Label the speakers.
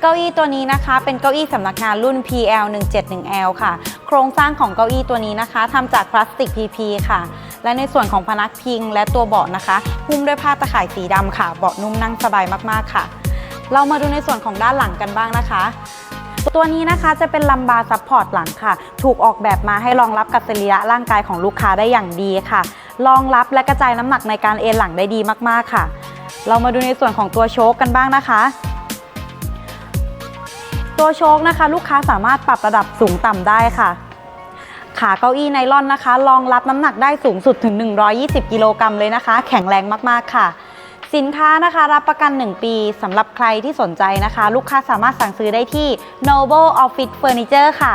Speaker 1: เก้าอี้ตัวนี้นะคะ เป็นเก้าอี้สำนักงานรุ่น PL 171L ค่ะ โครงสร้างของเก้าอี้ตัวนี้นะคะทำจากพลาสติก PP ค่ะ และในส่วนของพนักพิงและตัวเบาะนะคะหุ้มด้วยผ้าตะข่ายสีดำค่ะ เบาะนุ่มนั่งสบายมากๆค่ะ เรามาดูในส่วนของด้านหลังกันบ้างนะคะตัวนี้นะคะจะเป็นลัมบาร์ซัพพอร์ตหลังค่ะ ถูกออกแบบมาให้รองรับกับสรีระร่างกายของลูกค้าได้อย่างดีค่ะ รองรับและกระจายน้ำหนักในการเอนหลังได้ดีมากๆค่ะ เรามาดูในส่วนของตัวโชคกันบ้างนะคะ ตัวโชคนะคะ ลูกค้าสามารถปรับระดับสูงต่ำได้ค่ะ ขาเก้าอี้ไนลอนนะคะรองรับน้ำหนักได้สูงสุดถึง 120 กิโลกรัมเลยนะคะ แข็งแรงมากๆค่ะ สินค้านะคะรับประกัน 1 ปีสำหรับใครที่สนใจนะคะ ลูกค้าสามารถสั่งซื้อได้ที่ Noble Office Furniture ค่ะ